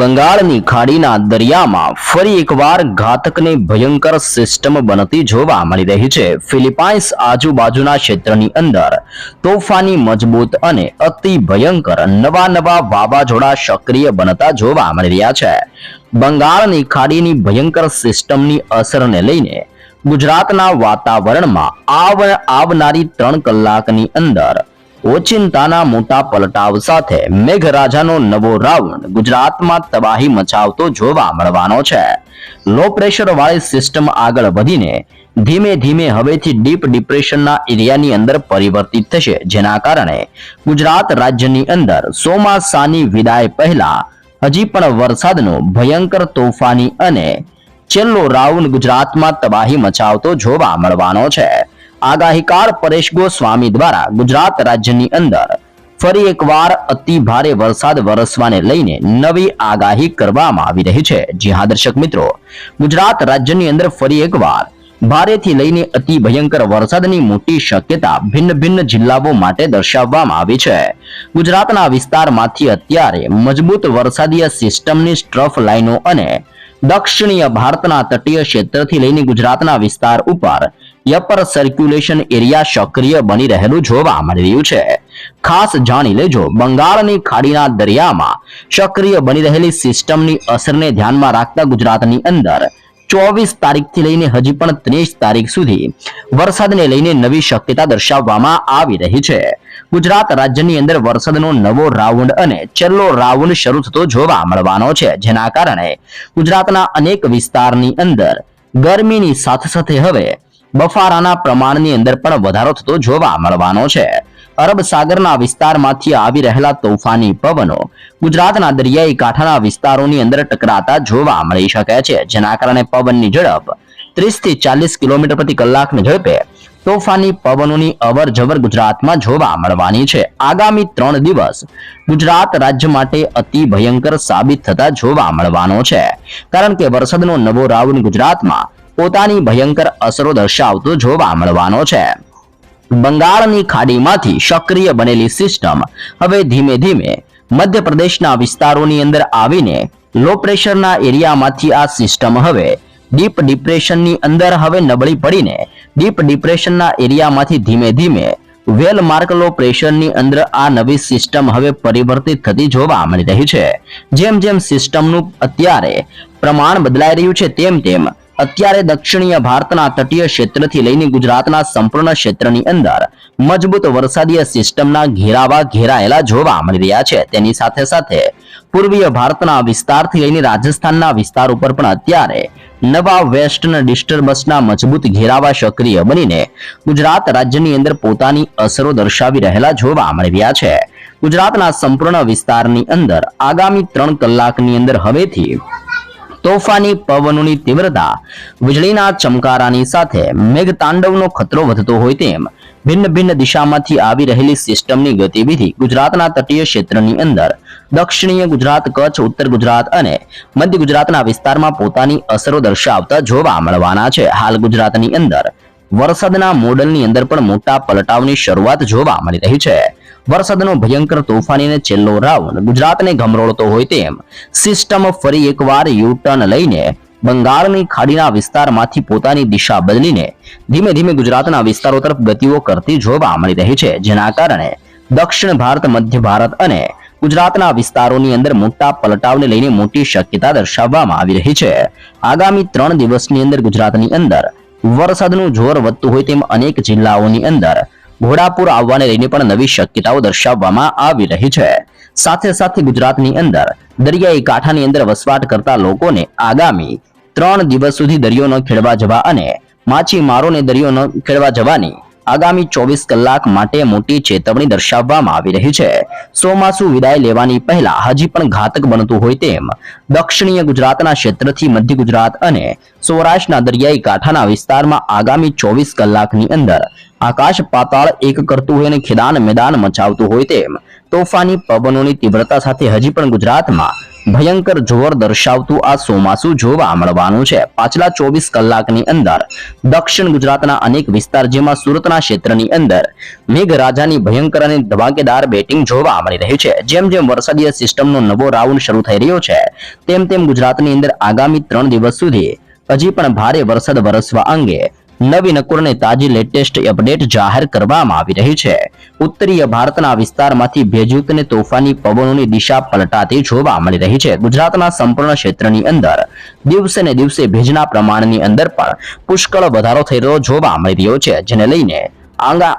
બંગાળની ખાડીના દરિયામાં ફરી એકવાર ઘાતકની ભયંકર સિસ્ટમ બનતી જોવા મળી રહી છે. ફિલિપાઇન્સ આજુબાજુના ક્ષેત્રની અંદર તોફાની મજબૂત અને અતિ ભયંકર નવા નવા વાવાઝોડા સક્રિય બનતા જોવા મળી રહ્યા છે. બંગાળની ખાડીની ભયંકર સિસ્ટમની અસરને લઈને ગુજરાતના વાતાવરણમાં આવ આવનારી ત્રણ કલાકની અંદર ઓચિંતાના મોટા પલટાવ સાથે મેઘરાજાનો નવો રાઉન્ડ ગુજરાતમાં તબાહી મચાવતો જોવા મળવાનો છે. લો પ્રેશર વાળી સિસ્ટમ આગળ વધીને ધીમે ધીમે હવેથી ડીપ ડિપ્રેશનના એરિયાની અંદર પરિવર્તિત થશે, જેના કારણે ગુજરાત રાજ્યની અંદર ચોમાસાની વિદાય પહેલા હજી પણ વરસાદનો ભયંકર તોફાની અને છેલ્લો રાઉન્ડ ગુજરાતમાં તબાહી મચાવતો જોવા મળવાનો છે. આગાહીકાર પરેશ ગોસ્વામી દ્વારા ગુજરાત રાજ્યની અંદર ફરી એકવાર અતિ ભારે વરસાદ વરસવાને લઈને નવી આગાહી કરવામાં આવી રહી છે. જી હા, દર્શક મિત્રો, ગુજરાત રાજ્યની અંદર ફરી એકવાર ભારેથી લઈને અતિ ભયંકર વરસાદની મોટી શક્યતા ભિન્ન ભિન્ન જિલ્લાઓ માટે દર્શાવવામાં આવી છે. ગુજરાતના વિસ્તારમાંથી અત્યારે મજબૂત વરસાદીય સિસ્ટમની સ્ટ્રફ લાઇનો અને દક્ષિણીય ભારતના તટીય ક્ષેત્રથી લઈને ગુજરાતના વિસ્તાર ઉપર યપર સર્ક્યુલેશન એરિયા સક્રિય બની રહેલું જોવા મળી રહ્યું છે. ખાસ જાણી લેજો, બંગાળની ખાડીના દરિયામાં સક્રિય બની રહેલી સિસ્ટમની અસરને ધ્યાનમાં રાખતા ગુજરાતની અંદર ચોવીસ તારીખથી લઈને હજી પણ ત્રીસ તારીખ સુધી વરસાદને લઈને નવી શક્યતા દર્શાવવામાં આવી રહી છે. ગુજરાત રાજ્યની અંદર વરસાદનો નવો રાઉન્ડ અને છેલ્લો રાઉન્ડ શરૂ થતો જોવા મળવાનો છે. જેના કારણે ગુજરાતના અનેક વિસ્તારની અંદર ગરમીની સાથે સાથે હવે બફારાના પ્રમાણની અંદર પણ વધારો થતો જોવા મળવાનો છે. અરબ સાગરના વિસ્તારમાંથી આવી રહેલા તોફાની પવનો ગુજરાતના દરિયાઈ કાંઠાના વિસ્તારોની અંદર ટકરાતા જોવા મળી શકે છે. જેના કારણે પવનની ઝડપ ત્રીસથી ચાલીસ કિલોમીટર પ્રતિ કલાકની ઝડપે તોફાની પવનોની અવર જવર ગુજરાતમાં જોવા મળવાની છે. આગામી ત્રણ દિવસ ગુજરાત રાજ્ય માટે અતિ ભયંકર સાબિત થતા જોવા મળવાનો છે. કારણ કે વરસાદનો નવો રાઉન્ડ ગુજરાતમાં પોતાની ભયંકર અસરો દર્શાવતો જોવા મળવાનો છે. બંગાળની ખાડીમાંથી સક્રિય બનેલી સિસ્ટમ હવે ધીમે ધીમે મધ્યપ્રદેશના વિસ્તારોની અંદર આવીને લો પ્રેશરના એરિયામાંથી આ સિસ્ટમ હવે ડીપ ડિપ્રેશનની અંદર હવે નબળી પડીને ડીપ ડિપ્રેશનના એરિયામાંથી ધીમે ધીમે વેલ માર્ક પ્રેશરની અંદર આ નવી સિસ્ટમ હવે પરિવર્તિત થતી જોવા મળી રહી છે. જેમ જેમ સિસ્ટમનું અત્યારે પ્રમાણ બદલાઈ રહ્યું છે, તેમ તેમ અત્યારે દક્ષિણીય ભારતના તટીય ક્ષેત્રથી લઈને ગુજરાતના સંપૂર્ણ ક્ષેત્રની અંદર મજબૂત વરસાદીય સિસ્ટમના ઘેરાવા ઘેરાયેલા જોવા મળી રહ્યા છે. તેની સાથે સાથે પૂર્વીય ભારતના વિસ્તારથી લઈને રાજસ્થાનના વિસ્તાર ઉપર પણ અત્યારે નવા વેસ્ટર્ન ડિસ્ટર્બન્સના મજબૂત ઘેરાવા સક્રિય બનીને ગુજરાત રાજ્યની અંદર પોતાની અસરો દર્શાવી રહેલા જોવા મળ્યા છે. ગુજરાતના સંપૂર્ણ વિસ્તારની અંદર આગામી ત્રણ કલાકની અંદર હવેથી તોફાની પવનોની તીવ્રતા, વીજળીના ચમકારાની સાથે મેઘતાંડવનો ખતરો વધતો હોય તેમ ભિન્ન ભિન્ન દિશામાંથી આવી રહેલી સિસ્ટમની ગતિવિધિ ગુજરાતના તટીય ક્ષેત્રની અંદર દક્ષિણીય ગુજરાત, કચ્છ, ઉત્તર ગુજરાત અને મધ્ય ગુજરાતના વિસ્તારમાં પોતાની અસરો દર્શાવતા જોવા મળવાના છે. હાલ ગુજરાતની અંદર વરસાદના મોડલની અંદર પણ મોટા પલટાવની શરૂઆત જોવા મળી રહી છે. વરસાદનો ભયંકર તોફાનીને છેલ્લો રાઉન્ડ ગુજરાતને ગમરોળતો હોય તેમ સિસ્ટમ ફરી એકવાર યુટર્ન લઈને બંગાળની ખાડીના વિસ્તારમાંથી પોતાની દિશા બદલીને ધીમે ધીમે ગુજરાતના વિસ્તારો તરફ ગતિઓ કરતી જોવા મળી રહી છે. જેના કારણે દક્ષિણ ભારત, મધ્ય ભારત અને ગુજરાતના વિસ્તારોની અંદર મોટા પલટાવને લઈને મોટી શક્યતા દર્શાવવામાં આવી રહી છે. આગામી ત્રણ દિવસની અંદર ગુજરાતની અંદર વરસાદનું જોર વધતું હોય તેમ અનેક જિલ્લાઓની અંદર ઘોડાપુર આવવાને લઈને પણ નવી શક્યતાઓ દર્શાવવામાં આવી રહી છે. સાથે સાથે ગુજરાતની અંદર દરિયાઈ કાંઠાની અંદર વસવાટ કરતા લોકોને આગામી ત્રણ દિવસ સુધી દરિયો ન ખેડવા જવા અને માછીમારોને દરિયો ન ખેડવા જવાની આગામી ચોવીસ કલાક માટે મોટી ચેતવણી દર્શાવવામાં આવી રહી છે. ચોમાસુ વિદાય લેવાની પહેલા હજી પણ ઘાતક બનતું હોય તેમ દક્ષિણીય ગુજરાતના ક્ષેત્રથી મધ્ય ગુજરાત અને સૌરાષ્ટ્રના દરિયાઈ કાંઠાના વિસ્તારમાં આગામી ચોવીસ કલાકની અંદર આકાશ પાતાળ એક કરતું હોય અને ખેદાન મેદાન મચાવતું હોય તેમ તોફાની પવનોની તીવ્રતા સાથે હજી પણ ગુજરાતમાં ભયંકર જોર દર્શાવતું આ ચોમાસું જોવા મળવાનું છે. પાછલા ચોવીસ કલાકની અંદર દક્ષિણ ગુજરાતના અનેક વિસ્તાર જેમાં સુરતના ક્ષેત્રની અંદર મેઘરાજાની ભયંકર અને ધમાકેદાર બેટિંગ જોવા મળી રહી છે. જેમ જેમ વરસાદીય સિસ્ટમનો નવો રાઉન્ડ શરૂ થઈ રહ્યો છે, તેમ તેમ ગુજરાતની અંદર આગામી ત્રણ દિવસ સુધી હજી પણ ભારે વરસાદ વરસવા અંગે નવી નકુરને તાજી લેટેસ્ટ અપડેટ જાહેર કરવામાં આવી રહી છે. ઉત્તરીય ભારતના વિસ્તારમાંથી ભેજયુક્ત તોફાની પવનોની દિશા પલટાતી જોવા મળી રહી છે. ગુજરાતના સંપૂર્ણ ક્ષેત્રની અંદર દિવસે ને દિવસે ભેજના પ્રમાણની અંદર પણ પુષ્કળ વધારો થઈ રહ્યો જોવા મળી રહ્યો છે, જેને લઈને આંગા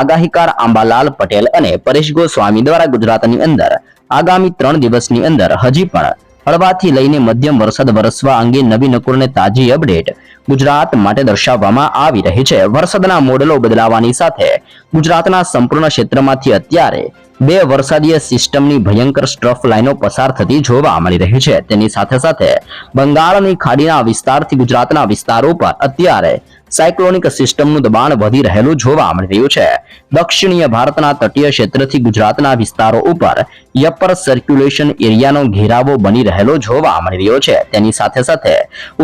આગાહીકાર આંબાલાલ પટેલ અને પરેશ ગોસ્વામી દ્વારા ગુજરાતની અંદર આગામી ત્રણ દિવસની અંદર હજી પણ હળવાથી લઈને મધ્યમ વરસાદ વરસવા અંગે નવી નકુરને તાજી અપડેટ ગુજરાત માટે દર્શાવવામાં આવી રહી છે. વરસાદના મોડેલો બદલાવાની સાથે ગુજરાતના સંપૂર્ણ ક્ષેત્રમાંથી અત્યારે બે વરસાદીય સિસ્ટમની ભયંકર સ્ટ્રફ લાઇનો પસાર થતી જોવા મળી રહી છે. તેની સાથે સાથે બંગાળની ખાડીના વિસ્તારથી ગુજરાતના વિસ્તારો પર અત્યારે સાયક્લોનિક સિસ્ટમનું દબાણ વધી રહેલું જોવા મળી રહ્યું છે. દક્ષિણીય ભારતના તટીય ક્ષેત્રથી ગુજરાતના વિસ્તારો ઉપર યપર સર્ક્યુલેશન એરિયાનો ઘેરાવો બની રહેલો જોવા મળી રહ્યો છે. તેની સાથે સાથે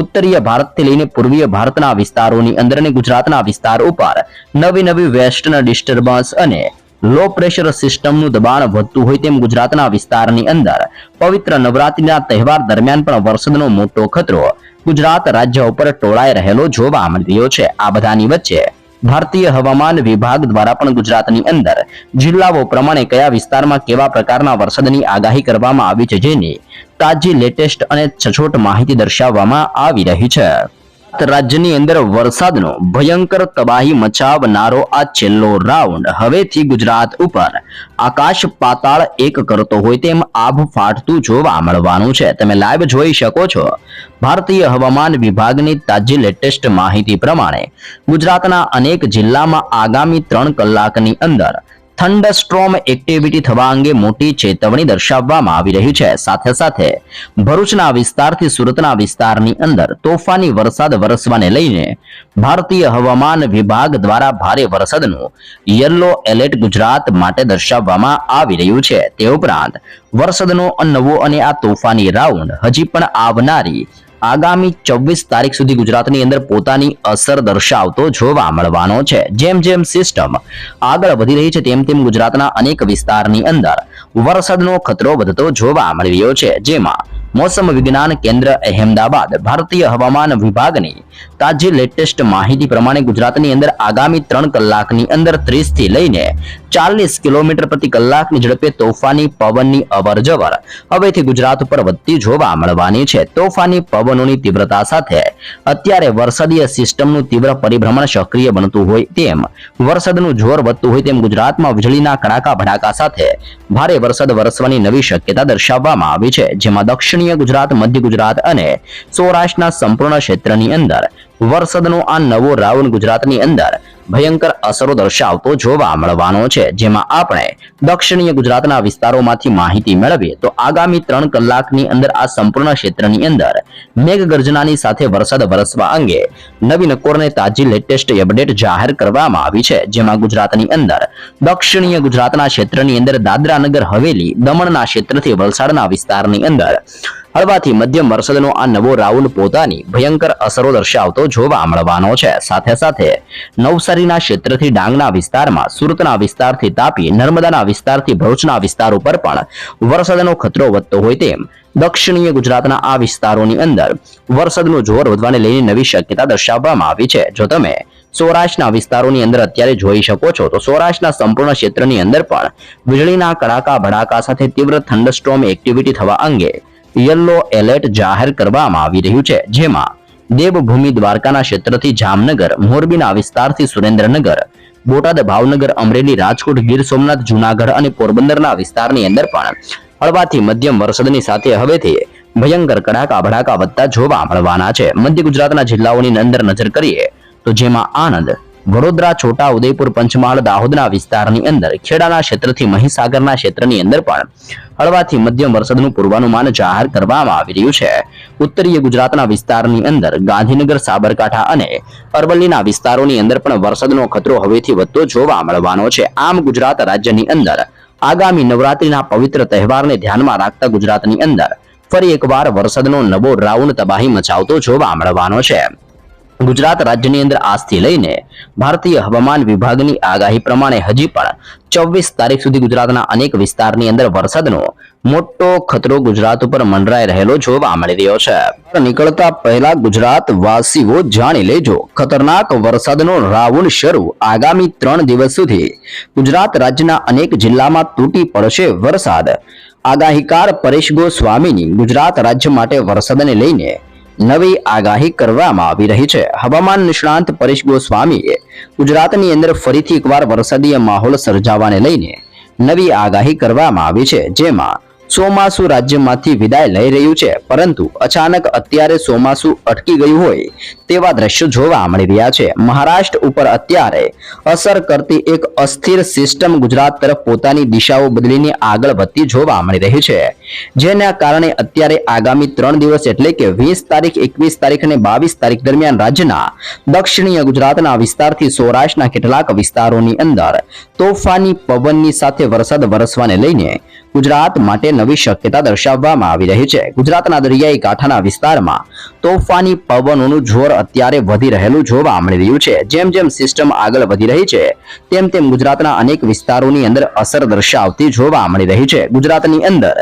ઉત્તરીય ભારતથી લઈને પૂર્વીય ભારતના વિસ્તારોની અંદર ગુજરાતના વિસ્તાર ઉપર નવી નવી વેસ્ટર્ન ડિસ્ટર્બન્સ અને લો પ્રેશર સિસ્ટમનું દબાણ વધતું હોય તેમ ગુજરાતના વિસ્તારની અંદર પવિત્ર નવરાત્રીના તહેવાર દરમિયાન પણ વરસાદનો મોટો ખતરો ગુજરાત રાજ્ય ઉપર ટોળાઈ રહેલો જોવા મળી રહ્યો છે. આ બધાની વચ્ચે ભારતીય હવામાન વિભાગ દ્વારા પણ ગુજરાતની અંદર જિલ્લાઓ પ્રમાણે કયા વિસ્તારમાં કેવા પ્રકારના વરસાદની આગાહી કરવામાં આવી છે જેની તાજી લેટેસ્ટ અને છછોટ માહિતી દર્શાવવામાં આવી રહી છે. રાજ્યની અંદર વરસાદનો ભયંકર તબાહી મચાવનારો આ છેલ્લો રાઉન્ડ. હવેથી ગુજરાત ઉપર આકાશ પાતાળ એક કરતો હોય તેમ આભ ફાટતું જોવા મળવાનું છે. તમે લાઈવ જોઈ શકો છો. ભારતીય હવામાન વિભાગની તાજી લેટેસ્ટ માહિતી પ્રમાણે ગુજરાતના અનેક જિલ્લામાં આગામી ત્રણ કલાકની અંદર થંડરસ્ટ્રોમ એક્ટિવિટી થવા અંગે મોટી ચેતવણી દર્શાવવામાં આવી રહી છે. સાથે સાથે ભરૂચના વિસ્તારથી સુરતના વિસ્તારની અંદર તોફાની વરસાદ વરસવાને લઈને ભારતીય હવામાન વિભાગ દ્વારા ભારે વરસાદનું યલો એલર્ટ ગુજરાત માટે દર્શાવવામાં આવી રહ્યું છે. તે ઉપરાંત વરસાદનો નવો અને આ તોફાની રાઉન્ડ હજી પણ આવનારી આગામી ચોવીસ તારીખ સુધી ગુજરાતની અંદર પોતાની અસર દર્શાવતો જોવા મળવાનો છે. જેમ જેમ સિસ્ટમ આગળ વધી રહી છે, તેમ તેમ ગુજરાતના અનેક વિસ્તારની અંદર વરસાદનો ખતરો વધતો જોવા મળી રહ્યો છે. જેમાં મોસમ વિજ્ઞાન કેન્દ્ર અહેમદાબાદ ભારતીય હવામાન વિભાગની તાજી લેટેસ્ટ માહિતી પ્રમાણે ગુજરાતની અંદર આગામી ત્રણ કલાકની અંદર ત્રીસથી લઈને ચાલીસ કિલોમીટર પ્રતિ કલાકની ઝડપે તોફાની પવનની અવરજવર. હવેથી ગુજરાત ઉપર વધતી જોવા મળવાની છે. તોફાની પવનોની તીવ્રતા સાથે અત્યારે વરસાદીય સિસ્ટમનું તીવ્ર પરિભ્રમણ સક્રિય બનતું હોય તેમ, વરસાદનું જોર વધતું હોય તેમ ગુજરાતમાં વીજળીના કડાકા ભડાકા સાથે ભારે વરસાદ વરસવાની નવી શક્યતા દર્શાવવામાં આવી છે, જેમાં દક્ષિણીય ગુજરાત, મધ્ય ગુજરાત અને સૌરાષ્ટ્રના સંપૂર્ણ ક્ષેત્રની અંદર વરસાદનો આ નવો રાઉન્ડ ગુજરાતની અંદર ભયંકર અસરો દર્શાવતો જોવા મળવાનો છે. જેમાં આપણે દક્ષિણીય ગુજરાતના વિસ્તારોમાંથી માહિતી મેળવીએ તો આગામી ત્રણ કલાકની અંદર આ સંપૂર્ણ ક્ષેત્રની અંદર મેઘગર્જનાની સાથે વરસાદ વરસવા અંગે નવી નકોરને તાજી લેટેસ્ટ અપડેટ જાહેર કરવામાં આવી છે. જેમાં ગુજરાતની અંદર દક્ષિણીય ગુજરાતના ક્ષેત્રની અંદર દાદરા નગર હવેલી, દમણના ક્ષેત્રથી વલસાડના વિસ્તારની અંદર હળવાથી મધ્યમ વરસાદનો આ નવો રાઉન્ડ પોતાની ભયંકર અસરો દર્શાવતો જોવા મળવાનો છે. સાથે સાથે નવસારીના ક્ષેત્રથી ડાંગના વિસ્તારમાં, સુરતના વિસ્તારથી તાપી, નર્મદાના વિસ્તારથી ભરૂચના વિસ્તાર ઉપર પણ વરસાદનો ખતરો વધતો હોય તેમ દક્ષિણીય ગુજરાતના આ વિસ્તારોની અંદર વરસાદનું જોર વધવાને લઈને નવી શક્યતા દર્શાવવામાં આવી છે. જો તમે સૌરાષ્ટ્રના વિસ્તારોની અંદર અત્યારે જોઈ શકો છો, તો સૌરાષ્ટ્રના સંપૂર્ણ ક્ષેત્રની અંદર પણ વીજળીના કડાકા ભડાકા સાથે તીવ્ર થંડસ્ટ્રોમ એક્ટિવિટી થવા અંગે યલો એલર્ટ જાહેર કરવામાં આવી રહ્યું છે, જેમાં દેવભૂમિ દ્વારકાના ક્ષેત્રથી જામનગર, મોરબીના વિસ્તારથી સુરેન્દ્રનગર, બોટાદ, ભાવનગર, અમરેલી, રાજકોટ, ગીર સોમનાથ, જુનાગઢ અને પોરબંદરના વિસ્તારની અંદર પણ હળવાથી મધ્યમ વરસાદની સાથે હવેથી ભયંકર કડાકા ભડાકા વધતા જોવા મળવાના છે. મધ્ય ગુજરાતના જિલ્લાઓની અંદર નજર કરીએ તો જેમાં આણંદ વડોદરા, છોટા, ઉદયપુર, પંચમહાલ, દાહોદના વિસ્તારની અંદર, ખેડાના ક્ષેત્રથી મહીસાગરના ક્ષેત્રની અંદર પણ હળવાથી મધ્યમ વરસાદનું પૂર્વાનુમાન જાહેર કરવામાં આવી રહ્યું છે. ઉત્તરીય ગુજરાતના વિસ્તારની અંદર ગાંધીનગર, સાબરકાંઠા અને અરવલ્લીના વિસ્તારોની અંદર પણ વરસાદનો ખતરો હવેથી વધતો જોવા મળવાનો છે. આમ ગુજરાત રાજ્યની અંદર આગામી નવરાત્રીના પવિત્ર તહેવારને ધ્યાનમાં રાખતા ગુજરાતની અંદર ફરી એકવાર વરસાદનો નવો રાઉન્ડ તબાહી મચાવતો જોવા મળવાનો છે. ગુજરાત રાજ્યની અંદર આજથી લઈને ભારતીય હવામાન વિભાગની આગાહી પ્રમાણે હજી પણ ચોવીસ તારીખ સુધી ગુજરાતના અનેક વિસ્તારની અંદર વરસાદનો મોટો ખતરો ગુજરાત ઉપર મંડરાઈ રહેલો જોવા મળી રહ્યો છે. નીકળતા પહેલા ગુજરાત વાસીઓ જાણી લેજો, ખતરનાક વરસાદનો રાઉન્ડ શરૂ આગામી ત્રણ દિવસ સુધી ગુજરાત રાજ્યના અનેક જિલ્લામાં તૂટી પડશે વરસાદ. આગાહીકાર પરેશ ગોસ્વામીની ગુજરાત રાજ્ય માટે વરસાદને લઈને નવી આગાહી કરવામાં આવી રહી છે. હવામાન નિષ્ણાંત પરેશ ગોસ્વામીએ ગુજરાતની અંદર ફરીથી એકવાર વરસાદીય માહોલ સર્જાવાને લઈને નવી આગાહી કરવામાં આવી છે, જેમાં ચોમાસુ રાજ્યમાંથી વિદાય લઈ રહ્યું છે. પરંતુ અચાનક અત્યારે ચોમાસુ અટકી ગયું હોય તેવા દ્રશ્યો જોવા મળી રહ્યા છે. મહારાષ્ટ્ર ઉપર અત્યારે અસર કરતી એક અસ્થિર સિસ્ટમ ગુજરાત તરફ પોતાની દિશાઓ બદલીને આગળ વધતી જોવા મળી રહી છે. જેના કારણે અત્યારે આગામી ત્રણ દિવસ એટલે કે વીસ તારીખ, એકવીસ તારીખ અને બાવીસ તારીખ દરમિયાન રાજ્યના દક્ષિણીય ગુજરાતના વિસ્તારથી સૌરાષ્ટ્રના કેટલાક વિસ્તારોની અંદર તોફાની પવનની સાથે વરસાદ વરસવાને લઈને ગુજરાત માટે નવી શક્યતા દર્શાવવામાં આવી રહી છે. ગુજરાતના દરિયાઈ કાંઠાના વિસ્તારમાં તોફાની પવનોનું જોર અત્યારે વધી રહેલું જોવા મળી રહ્યું છે. જેમ જેમ સિસ્ટમ આગળ વધી રહી છે, તેમ તેમ ગુજરાતના અનેક વિસ્તારોની અંદર અસર દર્શાવતી જોવા મળી રહી છે. ગુજરાતની અંદર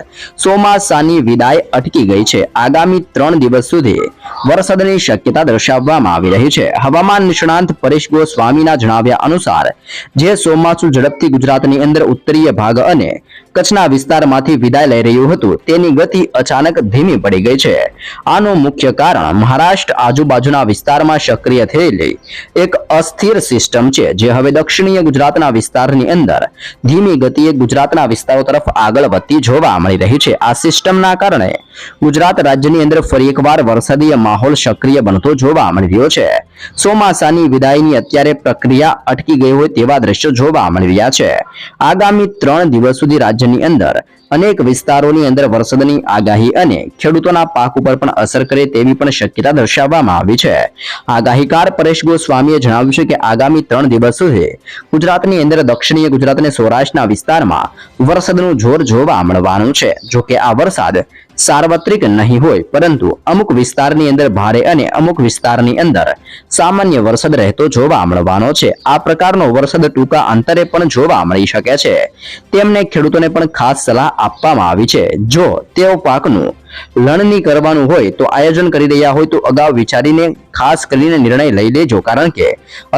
ચોમાસાની વિદાય અટકી ગઈ છે. આગામી ત્રણ દિવસ સુધી વરસાદની શક્યતા દર્શાવવામાં આવી રહી છે. હવામાન નિષ્ણાંત પરેશ ગોસ્વામીના જણાવ્યા અનુસાર, જે ચોમાસું ઝડપથી ગુજરાતની અંદર ઉત્તરીય ભાગ અને કચ્છના વિસ્તારમાંથી વિદાય લઈ રહ્યું હતું, તેની ગતિ અચાનક ધીમી પડી ગઈ છે. આનું મુખ્ય કારણ મહારાષ્ટ્ર આજુબાજુના વિસ્તારમાં સક્રિય થયેલી એક અસ્થિર સિસ્ટમ છે, જે હવે દક્ષિણીય ગુજરાતના વિસ્તારની અંદર ધીમી ગતિએ ગુજરાતના વિસ્તારો તરફ આગળ વધતી જોવા મળી રહી છે. આ સિસ્ટમના કારણે ગુજરાત રાજ્યની અંદર ફરી એકવાર વરસાદીય માહોલ સક્રિય બનતો જોવા મળી રહ્યો છે. ચોમાસાની વિદાયની અત્યારે પ્રક્રિયા અટકી ગઈ હોય તેવા દ્રશ્યો જોવા મળી રહ્યા છે. આગામી ત્રણ દિવસ સુધી રાજ્યની અંદર અનેક વિસ્તારોની અંદર વરસાદની આગાહી અને ખેડૂતોના પાક ઉપર પણ અસર કરે તેવી પણ શક્યતા દર્શાવવામાં આવી છે. આગાહીકાર પરેશ ગોસ્વામીએ જણાવ્યું છે કે આગામી ત્રણ દિવસ સુધી ગુજરાતની અંદર દક્ષિણીય ગુજરાત અને સૌરાષ્ટ્રના વિસ્તારમાં વરસાદનું જોર જોવા મળવાનું છે. જો આ વરસાદ સાર્વત્રિક નહીં હોય, પરંતુ અમુક વિસ્તારની અંદર ભારે અને અમુક વિસ્તારની અંદર સામાન્ય વરસાદ રહેતો જોવા મળવાનો છે. આ પ્રકારનો વરસાદ ટૂંકા અંતરે પણ જોવા મળી શકે છે. તેમને ખેડૂતોને પણ ખાસ સલાહ આપવામાં આવી છે. જો તેઓ પાકનું લણણી કરવાનું હોય તો આયોજન કરી રહ્યા હોય તો અગાઉ વિચારીને ખાસ કરીને નિર્ણય લઈ લેજો. કારણ કે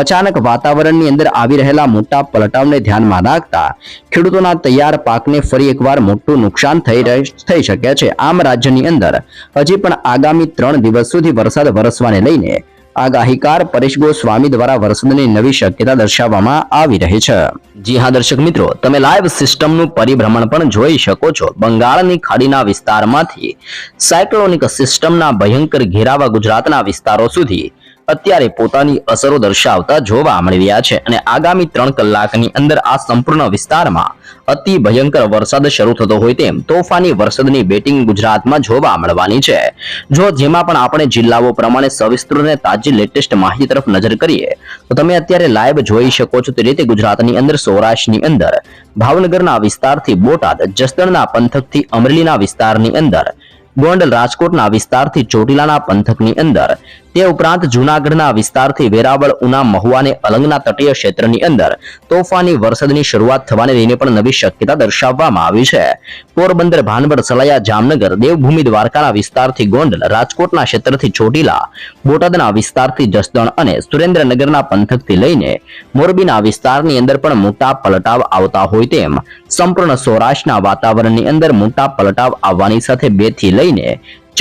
અચાનક વાતાવરણની અંદર આવી રહેલા મોટા પલટાવને ધ્યાનમાં રાખતા ખેડૂતોના તૈયાર પાકને ફરી એકવાર મોટું નુકસાન થઈ થઈ શકે છે. આમ રાજ્યની અંદર હજી પણ આગામી ત્રણ દિવસ સુધી વરસાદ વરસવાને લઈને આગાહીકાર પરેશ ગોસ્વામી દ્વારા વરસાદની નવી શક્યતા દર્શાવવામાં આવી રહી છે. જી હા, દર્શક મિત્રો, તમે લાઈવ સિસ્ટમનું પરિભ્રમણ પણ જોઈ શકો છો. બંગાળની ખાડીના વિસ્તારમાંથી સાયક્લોનિક સિસ્ટમના ભયંકર ઘેરાવા ગુજરાતના વિસ્તારો સુધી અત્યારે પોતાની અસરો દર્શાવતા જોવા મળી રહ્યા છે અને આગામી ત્રણ કલાકની અંદર આ સંપૂર્ણ વિસ્તારમાં અતિ ભયંકર વરસાદ શરૂ થતો હોય તેમ તોફાની વરસાદની બેટિંગ ગુજરાતમાં જોવા મળવાની છે. જો જેમાં પણ આપણે જિલ્લાઓ પ્રમાણે સવિસ્તૃત તાજી લેટેસ્ટ માહિતી તરફ નજર કરીએ, તો તમે અત્યારે લાઈવ જોઈ શકો છો તે રીતે ગુજરાતની અંદર, સૌરાષ્ટ્રની અંદર, ભાવનગરના વિસ્તારથી બોટાદ, જસદણના પંથકથી અમરેલીના વિસ્તારની અંદર ગોંડલ રાજકોટના વિસ્તારથી ચોટીલાના પંથકની અંદર. તે ઉપરાંત જૂનાગઢના વિસ્તારથી વેરાવળ, ઉના, મહુવા અલંગના તટીય ક્ષેત્રની અંદર તોફાની વરસાદની શરૂઆત થવાને લઈને પણ નવી શક્યતા દર્શાવવામાં આવી છે. પોરબંદર, ભાનવડ સલાયા જામનગર, દેવભૂમિ, દ્વારકાના વિસ્તારથી ગોંડલ, રાજકોટના ક્ષેત્રથી ચોટીલા, બોટાદના વિસ્તારથી જસદણ અને સુરેન્દ્રનગરના પંથકથી લઈને મોરબીના વિસ્તારની અંદર પણ મોટા પલટાવ આવતા હોય તેમ સંપૂર્ણ સૌરાષ્ટ્રના વાતાવરણની અંદર મોટા પલટાવ આવવાની સાથે બેથી લઈને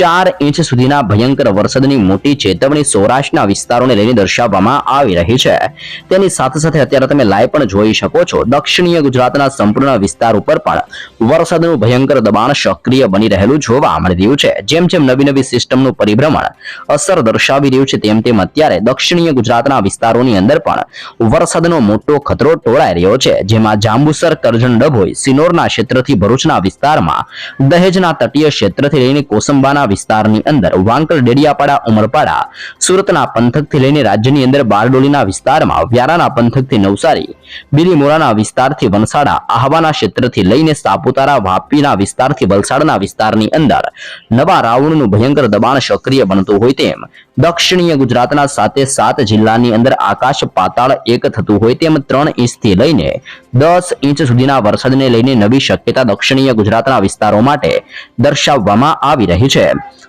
ચાર ઇંચ સુધીના ભયંકર વરસાદની મોટી ચેતવણી સૌરાષ્ટ્રના વિસ્તારોને લઈને દર્શાવવામાં આવી રહી છે. તેની સાથે સાથે અત્યારે તમે લાઈવ પણ જોઈ શકો છો. દક્ષિણીય ગુજરાતના સંપૂર્ણ વિસ્તાર ઉપર પણ વરસાદનું ભયંકર દબાણ સક્રિય બની રહેલું જોવા મળી રહ્યું છે. જેમ જેમ નવી નવી સિસ્ટમનું પરિભ્રમણ અસર દર્શાવી રહ્યું છે, તેમ તેમ અત્યારે દક્ષિણીય ગુજરાતના વિસ્તારોની અંદર પણ વરસાદનો મોટો ખતરો ટોળાઈ રહ્યો છે. જેમાં જાંબુસર, કરજણ ડભોઈ, સિનોરના ક્ષેત્રથી ભરૂચના વિસ્તારમાં દહેજના તટીય ક્ષેત્રથી લઈને કોસંબાના ગુજરાતના વિસ્તારની અંદર વાંકલ ડેડિયાપાડા, ઉમરપાડા, સુરતના પંથકથી લઈને રાજ્યની અંદર બારડોલીના વિસ્તારમાં, વ્યારાના પંથકથી નવસારી, બિલીમોરાના વિસ્તારથી વનસાડા આહવાના ક્ષેત્રથી લઈને સાપુતારા, વાપીના વિસ્તારથી વલસાડના વિસ્તારની અંદર નવા રાવણનું ભયંકર દબાણ સક્રિય બનતું હોય તેમ દક્ષિણીય ગુજરાતના સાતે સાત જિલ્લાની અંદર આકાશ પાતાળ એક થતું હોય તેમ ત્રણ ઇંચથી લઈને દસ ઇંચ સુધીના વરસાદને લઈને નવી શક્યતા દક્ષિણીય ગુજરાતના વિસ્તારો માટે દર્શાવવામાં આવી રહી છે.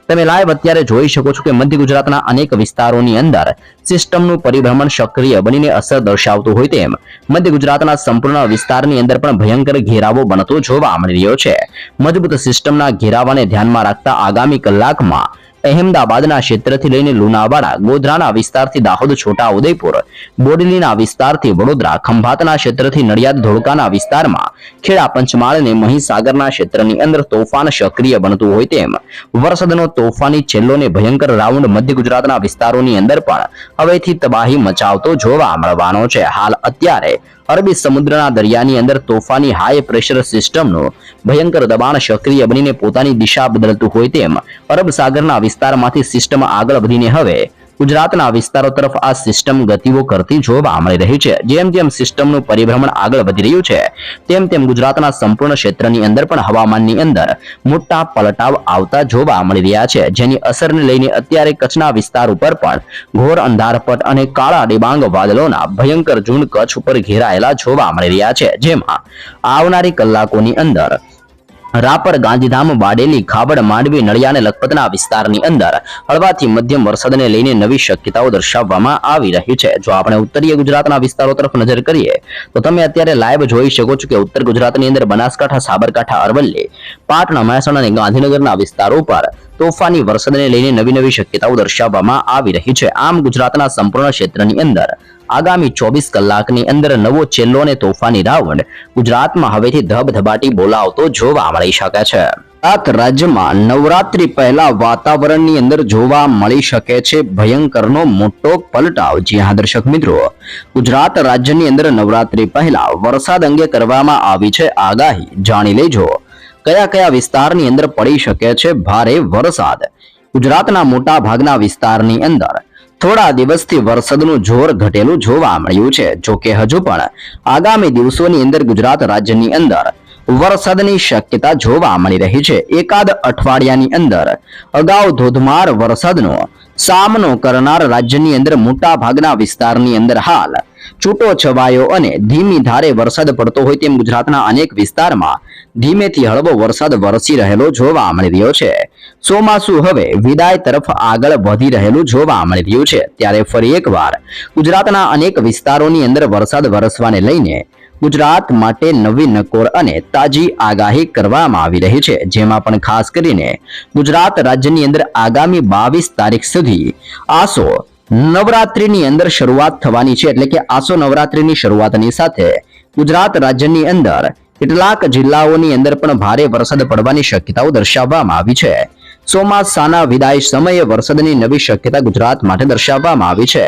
તમે લાઈવ અત્યારે જોઈ શકો છો કે મધ્ય ગુજરાતના અનેક વિસ્તારોની અંદર સિસ્ટમનું પરિભ્રમણ સક્રિય બનીને અસર દર્શાવતું હોય તેમ મધ્ય ગુજરાતના સંપૂર્ણ વિસ્તારની અંદર પણ ભયંકર ઘેરાવો બનતો જોવા મળી રહ્યો છે. મજબૂત સિસ્ટમના ઘેરાવાને ધ્યાનમાં રાખતા આગામી કલાકમાં અહેમદાબાદના ક્ષેત્રથી લઈને લુણાવાડા, ગોધરાના વિસ્તારથી દાહોદ, છોટા ઉદયપુર, બોડલીના વિસ્તારથી વડોદરા, ખંભાતના ક્ષેત્રથી નડિયાદ, ધોળકાના વિસ્તારમાં ખેડા, પંચમહાલ અને મહીસાગરના ક્ષેત્રની અંદર તોફાન સક્રિય બનતું હોય તેમ વરસાદનો તોફાની છેલ્લો ભયંકર રાઉન્ડ મધ્ય ગુજરાતના વિસ્તારોની અંદર પણ હવેથી તબાહી મચાવતો જોવા મળવાનો છે. હાલ અત્યારે અરબી સમુદ્રના દરિયાની અંદર તોફાની હાઈ પ્રેશર સિસ્ટમનું ભયંકર દબાણ સક્રિય બનીને પોતાની દિશા બદલતું હોય તેમ અરબ સાગરના વિસ્તારમાંથી સિસ્ટમ આગળ વધીને હવે ગુજરાતના વિસ્તારો તરફ આ સિસ્ટમ ગતિઓ કરતી જોવા મળી રહી છે. જેમ જેમ સિસ્ટમનું પરિભ્રમણ આગળ વધી રહ્યું છે, તેમ તેમ ગુજરાતના સંપૂર્ણ ક્ષેત્રની અંદર પણ હવામાનની અંદર મોટા પલટાવ આવતા જોવા મળી રહ્યા છે. જેની અસરને લઈને અત્યારે કચ્છના વિસ્તાર ઉપર પણ ઘોર અંધારપટ અને કાળા ડિબાંગ વાદળોના ભયંકર ઝુંડ કચ્છ ઉપર ઘેરાયેલા જોવા મળી રહ્યા છે. જેમાં આવનારી કલાકોની અંદર રાપર ગાંધીધામ વાડેલી ખાબડ માંડવી નળિયા અને લખપતના વિસ્તારની અંદર હળવાથી મધ્યમ વરસાદને લઈને નવી શક્યતાઓ દર્શાવવામાં આવી રહી છે. જો આપણે ઉત્તરીય ગુજરાતના વિસ્તારો તરફ નજર કરીએ, તો તમે અત્યારે લાઈવ જોઈ શકો છો કે ઉત્તર ગુજરાતની અંદર બનાસકાંઠા, સાબરકાંઠા, અરવલ્લી, પાટણ, મહેસાણા અને ગાંધીનગરના વિસ્તારો પર તોફાની વરસાદને લઈને નવી નવી શક્યતાઓ દર્શાવવામાં આવી રહી છે. આમ ગુજરાતના સંપૂર્ણ ક્ષેત્રની અંદર આગામી ચોવીસ કલાકની અંદર નવો ચેલ્લો અને તોફાની રાઉન્ડ ગુજરાતમાં હવેથી ધબધબાટી બોલાવતો જોવા મળી શકે છે. ગુજરાત રાજ્યમાં નવરાત્રી પહેલા વાતાવરણની અંદર જોવા મળી શકે છે ભયંકરનો મોટો પલટાવ. જી હા, દર્શક મિત્રો, ગુજરાત રાજ્યની અંદર નવરાત્રી પહેલા વરસાદ અંગે કરવામાં આવી છે આગાહી. જાણી લેજો, કયા કયા વિસ્તારની અંદર પડી શકે છે ભારે વરસાદ? ગુજરાતના મોટા ભાગના વિસ્તારની અંદર થોડા દિવસથી વરસાદનું જોર ઘટેલું જોવા મળ્યું છે. જો કે હજુ પણ આગામી દિવસોની અંદર ગુજરાત રાજ્યની અંદર વરસાદની શક્યતા જોવા મળી રહી છે. એકાદ અઠવાડિયાની અંદર અગાઉ ધોધમાર વરસાદનો સામનો કરનાર રાજ્યની અંદર મોટા ભાગના વિસ્તારની અંદર હાલ છૂટો છવાયો અને ધીમી ધારે વરસાદ પડતો હોય તેમ ગુજરાતના અનેક વિસ્તારમાં ધીમેથી હળવો વરસાદ વરસી રહેલો જોવા મળી રહ્યો છે. ચોમાસુ હવે વિદાય તરફ આગળ વધી રહેલું જોવા મળી રહ્યું છે. ત્યારે ફરી એકવાર ગુજરાતના અનેક વિસ્તારોની અંદર વરસાદ વરસવાને લઈને ગુજરાત માટે નવી નકોર અને તાજી આગાહી કરવામાં આવી રહી છે. જેમાં પણ ખાસ કરીને ગુજરાત રાજ્યની અંદર આગામી બાવીસ તારીખ સુધી આસો નવરાત્રીની અંદર શરૂઆત થવાની છે એટલે કે આસો નવરાત્રીની શરૂઆતની સાથે ગુજરાત રાજ્યની અંદર કેટલાક જિલ્લાઓની અંદર પણ ભારે વરસાદ પડવાની શક્યતાઓ દર્શાવવામાં આવી છે. ચોમાસાના વિદાય સમયે વરસાદની નવી શક્યતા ગુજરાત માટે દર્શાવવામાં આવી છે.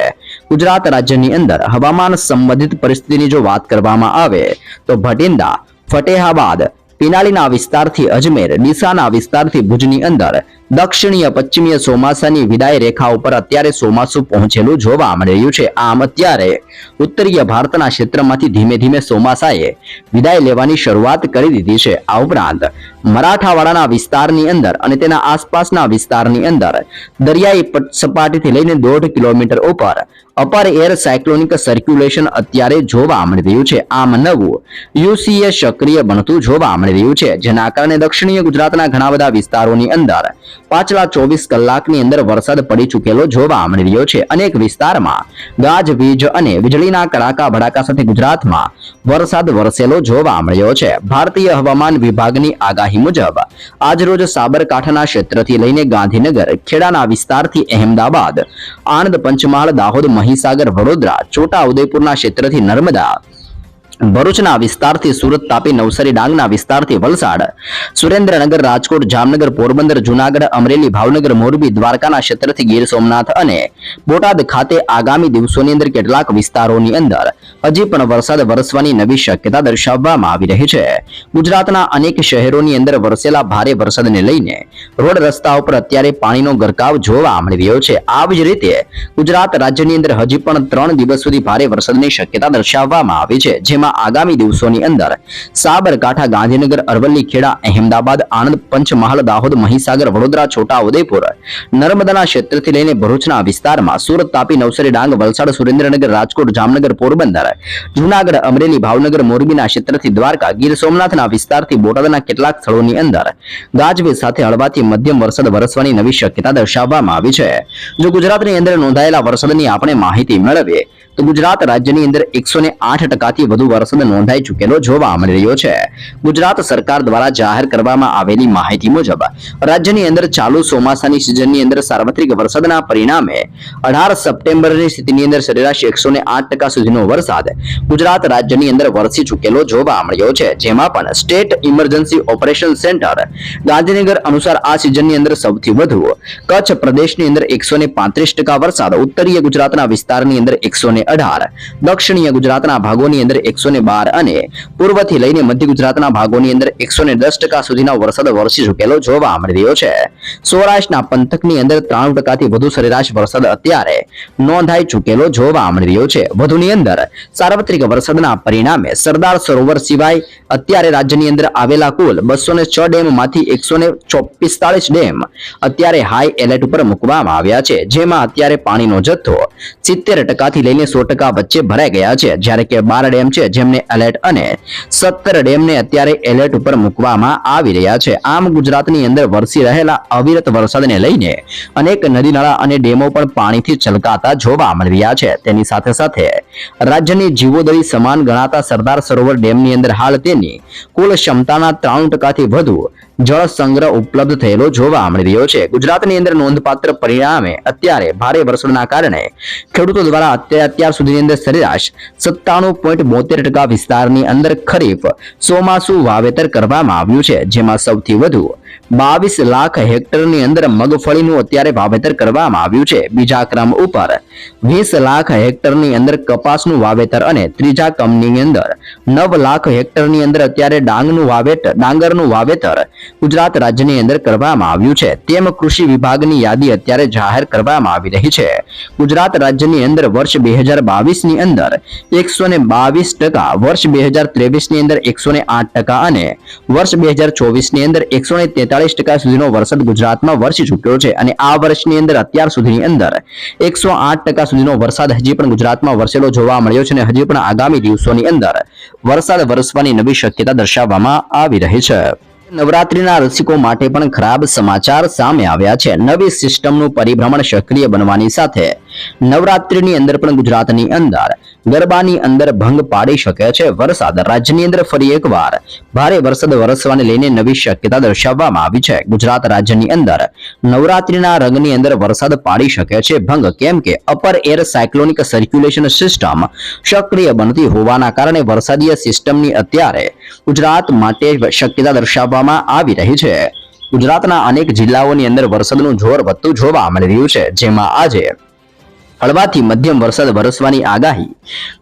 ગુજરાત રાજ્યની અંદર હવામાન સંબંધિત પરિસ્થિતિની જો વાત કરવામાં આવે તો ભટિંડા ફટેહાબાદ પિનાલીના વિસ્તારથી અજમેર, ડીસાના વિસ્તારથી ભુજની અંદર દક્ષિણીય પશ્ચિમીય ચોમાસાની વિદાય રેખા ઉપર અત્યારે ચોમાસું પહોંચેલું જોવા મળી રહ્યું છે. આમ અત્યારે ઉત્તરીય ભારતના ક્ષેત્રમાંથી ધીમે ધીમે ચોમાસાએ વિદાય લેવાની શરૂઆત કરી દીધી છે. આ ઉપરાંત મરાઠાવાડાના વિસ્તારની અંદર અને તેના આસપાસના વિસ્તારની અંદર દરિયાઈ પટ- સપાટીથી લઈને દોઢ કિલોમીટર ઉપર અપર એર સાયક્લોનિક સર્ક્યુલેશન અત્યારે જોવા મળી રહ્યું છે. આમ નવું યુસીએ સક્રિય બનતું જોવા મળી રહ્યું છે. જેના કારણે દક્ષિણીય ગુજરાતના ઘણા બધા વિસ્તારોની અંદર પાછલા ચોવીસ કલાકની અંદર વરસાદ પડી ચૂકેલો જોવા મળી રહ્યો છે. અનેક વિસ્તારમાં ગાજવીજ અને વીજળીના કડાકા ભડાકા સાથે ગુજરાતમાં વરસાદ વરસેલો જોવા મળ્યો છે. ભારતીય હવામાન વિભાગની આગાહી મુજબ, આજરોજ સાબરકાંઠાના ક્ષેત્રથી લઈને ગાંધીનગર, ખેડાના વિસ્તારથી અહેમદાબાદ, આણંદ, પંચમહાલ, દાહોદ, મહીસાગર, વડોદરા છોટા ઉદયપુરના ક્ષેત્રથી નર્મદા ભરૂચના વિસ્તારથી સુરત તાપી નવસારી ડાંગના વિસ્તારથી વલસાડ, સુરેન્દ્રનગર, રાજકોટ, જામનગર, પોરબંદર, જૂનાગઢ, અમરેલી, ભાવનગર, મોરબી, દ્વારકાના ક્ષેત્રથી ગીર સોમનાથ અને બોટાદ ખાતે આગામી દિવસોની અંદર કેટલાક વિસ્તારોની અંદર હજી પણ વરસાદ વરસવાની નવી શક્યતા દર્શાવવામાં આવી રહી છે. ગુજરાતના અનેક શહેરોની અંદર વરસેલા ભારે વરસાદને લઈને રોડ રસ્તા ઉપર અત્યારે પાણીનો ગરકાવ જોવા મળી રહ્યો છે. આવી જ રીતે ગુજરાત રાજ્યની અંદર હજી પણ ત્રણ દિવસ સુધી ભારે વરસાદની શક્યતા દર્શાવવામાં આવી છે, જેમાં આગામી દિવસોની અંદર સાબરકાંઠા, ગાંધીનગર, અરવલ્લી, ખેડા, અહેમદાબાદ, આણંદ, પંચમહાલ, દાહોદ, મહીસાગર, વડોદરા, છોટા નર્મદાના ક્ષેત્રથી લઈને ભરૂચના વિસ્તારમાં સુરત તાપી, નવસારી, ડાંગ, વલસાડ, સુરેન્દ્રનગર, રાજકોટ, જામનગર, પોરબંદર, જૂનાગઢ, અમરેલી, ભાવનગર, મોરબીના ક્ષેત્રથી દ્વારકા, ગીર સોમનાથના વિસ્તારથી બોટાદના કેટલાક સ્થળોની અંદર ગાજવીજ સાથે હળવાથી મધ્યમ વરસાદ વરસવાની નવી શક્યતા દર્શાવવામાં આવી છે. જો ગુજરાતની અંદર નોંધાયેલા વરસાદની આપણે માહિતી મેળવીએ, તો ગુજરાત રાજ્યની અંદર એકસો ને આઠ ટકાથી વધુ વરસાદ નોંધાઈ ચૂકેલો જોવા મળી રહ્યો છે. ગુજરાત સરકાર દ્વારા જાહેર કરવામાં આવેલી માહિતી મુજબ, રાજ્યની અંદર ચાલુ ચોમાસાની સિઝનની અંદર સાર્વત્રિક વરસાદના પરિણામે અઢાર સપ્ટેમ્બરની સ્થિતિની અંદર સરેરાશ એકસો સુધીનો વરસાદ ગુજરાત રાજ્યની અંદર વરસી ચૂકેલો જોવા મળ્યો છે. જેમાં પણ state emergency operation centre Gandhinagar અનુસાર આ સિઝનની અંદર સૌથી વધુ, કચ્છ પ્રદેશની અંદર એકસો ને પાંત્રીસ ટકા વરસાદ, ઉત્તરીય ગુજરાતના વિસ્તારની અંદર એકસો ને અઢાર, દક્ષિણીય ગુજરાતના ભાગોની અંદર એકસો ને બાર અને લઈને મધ્ય ગુજરાતના ભાગોની અંદર એકસો દસ ટકા સુધીના વરસાદ વરસી ચૂકેલો જોવા મળી રહ્યો છે. સૌરાષ્ટ્રના પંથકની અંદર ત્રાણું ટકાથી વધુ સરેરાશ વરસાદ અત્યારે નોંધાઈ ચૂકેલો જોવા મળી રહ્યો છે. વધુની અંદર સાર્વત્રિક વરસાદના પરિણામે સરદાર સરોવર સિવાય અત્યારે રાજ્યની અંદર આવેલા કુલ બસો ને છ ડેમમાંથી એકસો ને પિસ્તાળીસ ડેમ અત્યારે હાઈ એલર્ટ ઉપર મૂકવામાં આવ્યા છે. જેમાં અત્યારે પાણીનો જથ્થો સિત્તેર ટકાથી લઈને સો ટકા વચ્ચે ભરાઈ ગયા છે. જ્યારે કે બાર ડેમ છે જેમને એલર્ટ અને સત્તર ડેમને અત્યારે એલર્ટ ઉપર મૂકવામાં આવી રહ્યા છે. આમ ગુજરાતની અંદર વરસી રહેલા અવિરત વરસાદને લઈને અનેક નદી નાળા અને ડેમો પણ પાણીથી છલકાતા જોવા મળી રહ્યા છે. તેની સાથે સાથે રાજ્યની જીવોદરી સમાન ગણાતા સરદાર સરોવર ડેમની અંદર હાલ તેની કુલ ક્ષમતાના ત્રાણું ટકાથી વધુ જળ સંગ્રહ ઉપલબ્ધ થયેલો જોવા મળી રહ્યો છે. ગુજરાતની અંદર નોંધપાત્ર પરિણામે અત્યારે ભારે વરસાદના કારણે ખેડૂતો દ્વારા અત્યારે સુધીની અંદર સરેરાશ સત્તાણું પોઈન્ટ બોતેર ટકા વિસ્તારની અંદર ખરીફ ચોમાસુ વાવેતર કરવામાં આવ્યું છે, જેમાં સૌથી વધુ બાવીસ લાખ હેક્ટરની અંદર મગફળીનું અત્યારે વાવેતર કરવામાં આવ્યું છે. બીજા ક્રમ ઉપર વીસ લાખ હેક્ટરની અંદર કપાસનું વાવેતર અને ત્રીજા ક્રમની અંદર નવ લાખ હેક્ટરની અંદર અત્યારે ડાંગનું વાવેતર ડાંગરનું વાવેતર ગુજરાત રાજ્યની અંદર કરવામાં આવ્યું છે. તેમ કૃષિ વિભાગની યાદી અત્યારે જાહેર કરવામાં આવી રહી છે. ગુજરાત રાજ્યની અંદર વર્ષ બે હજાર બાવીસની અંદર એકસો ને બાવીસ ટકા, વર્ષ બે હજાર ત્રેવીસની અંદર એકસો ને આઠ ટકા અને વર્ષ બે હજાર ચોવીસની અંદર એકસો ને તેતાલીસ ટકા સુધીનો વરસાદ ગુજરાતમાં વરસી ચૂક્યો છે અને આ વર્ષની અંદર અત્યાર સુધીની અંદર એકસો સુધીનો વરસાદ હજી પણ ગુજરાતમાં વરસેલો જોવા મળ્યો છે અને હજી પણ આગામી દિવસોની અંદર વરસાદ વરસવાની નવી શક્યતા દર્શાવવામાં આવી રહી છે. નવરાત્રીના રસિકો માટે પણ ખરાબ સમાચાર સામે આવ્યા છે. નવી સિસ્ટમનું પરિભ્રમણ સક્રિય બનવાની સાથે નવરાત્રીની અંદર પણ ગુજરાતની અંદર ગરબાની અંદર ભંગ પાડી શકે છે. વરસાદ રાજ્યની અંદર ફરી એકવાર ભારે વરસાદ વરસવાને લઈને નવી શક્યતા દર્શાવવામાં આવી છે. ગુજરાત રાજ્યની અંદર નવરાત્રીના રંગની અંદર વરસાદ પાડી શકે છે. ભંગ કેમ કે upper air cyclonic circulation system સક્રિય બનતી હોવાના કારણે વરસાદીય સિસ્ટમની અત્યારે ગુજરાત માટે શક્યતા દર્શાવવામાં આવી રહી છે. ગુજરાતના અનેક જિલ્લાઓની અંદર વરસાદનું જોર વધતું જોવા મળી રહ્યું છે. જેમાં આજે હળવાથી મધ્યમ વરસાદ વરસવાની આગાહી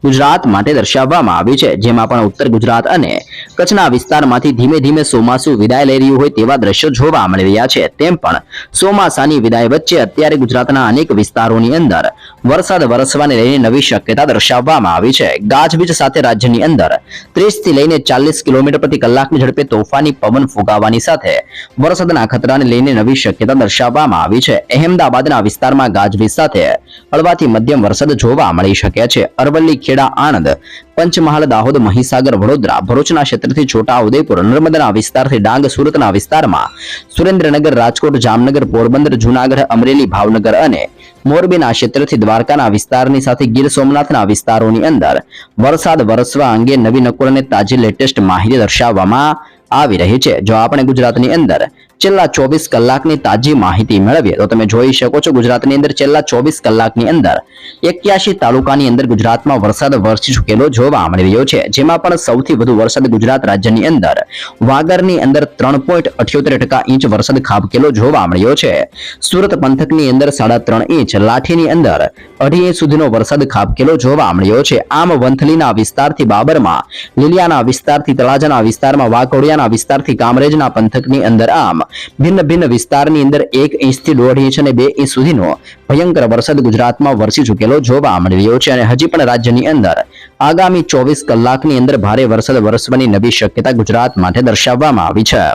ગુજરાત માટે દર્શાવવામાં આવી છે, જેમાં પણ ઉત્તર ગુજરાત અને કચ્છના વિસ્તારમાંથી ધીમે ધીમે ચોમાસું વિદાય લઈ રહ્યું હોય તેવા દ્રશ્યો જોવા મળી રહ્યા છે. તેમ પણ ચોમાસાની વિદાય વચ્ચે અત્યારે ગુજરાતના અનેક વિસ્તારોની અંદર વરસાદ વરસવાને લઈને નવી શક્યતા દર્શાવવામાં આવી છે. ગાજવીજ સાથે રાજ્યની અંદર ત્રીસથી લઈને ચાલીસ કિલોમીટર પ્રતિ કલાકની ઝડપે તોફાની પવન ફૂંકાવાની સાથે વરસાદના ખતરાને લઈને નવી શક્યતા દર્શાવવામાં આવી છે. અહેમદાબાદના વિસ્તારમાં ગાજવીજ સાથે હળવાથી મધ્યમ વરસાદ જોવા મળી શકે છે. અરવલ્લી, ખેડા, આણંદ, પંચમહાલ, દાહોદ, મહીસાગર, વડોદરા, ભરૂચના ક્ષેત્રથી છોટા નર્મદાના વિસ્તારથી ડાંગ, સુરતના વિસ્તારમાં સુરેન્દ્રનગર, રાજકોટ, જામનગર, પોરબંદર, જૂનાગઢ, અમરેલી, ભાવનગર અને મોરબીના ક્ષેત્રથી દ્વારકાના વિસ્તારની સાથે ગીર સોમનાથના વિસ્તારોની અંદર વરસાદ વરસવા અંગે નવી નકોર તાજી લેટેસ્ટ માહિતી દર્શાવવામાં આવી રહી છે. જો આપણે ગુજરાતની અંદર છેલ્લા ચોવીસ કલાકની તાજી માહિતી મેળવીએ તો તમે જોઈ શકો છો ગુજરાતની અંદર છેલ્લા ચોવીસ કલાકની અંદર એક્યાસી તાલુકાની અંદર ગુજરાતમાં વરસાદ વરસી ચૂકેલો જોવા મળી રહ્યો છે. જેમાં પણ સૌથી વધુ વરસાદ ગુજરાત રાજ્યની અંદર વાગરની અંદર ત્રણ પોઈન્ટ અઠ્યોતેર ટકા ઇંચ વરસાદ ખાબકેલો જોવા મળ્યો છે. સુરત પંથકની અંદર સાડા ત્રણ ઇંચ, લાઠીની અંદર અઢી ઇંચ સુધીનો વરસાદ ખાબકેલો જોવા મળ્યો છે. આમ વંથલીના વિસ્તારથી બાબરમાં, લીલિયાના વિસ્તારથી તળાજાના વિસ્તારમાં, વાઘોડિયાના વિસ્તારથી કામરેજના પંથકની અંદર આમ ભિન્ન ભિન્ન વિસ્તારની અંદર એક ઇંચથી દોઢ ઇંચ અને બે ઇંચ સુધીનો ભયંકર વરસાદ ગુજરાતમાં વરસી ચૂકેલો જોવા મળી રહ્યો છે અને હજી પણ રાજ્યની અંદર આગામી ચોવીસ કલાકની અંદર ભારે વરસાદ વરસવાની નવી શક્યતા ગુજરાત માટે દર્શાવવામાં આવી છે.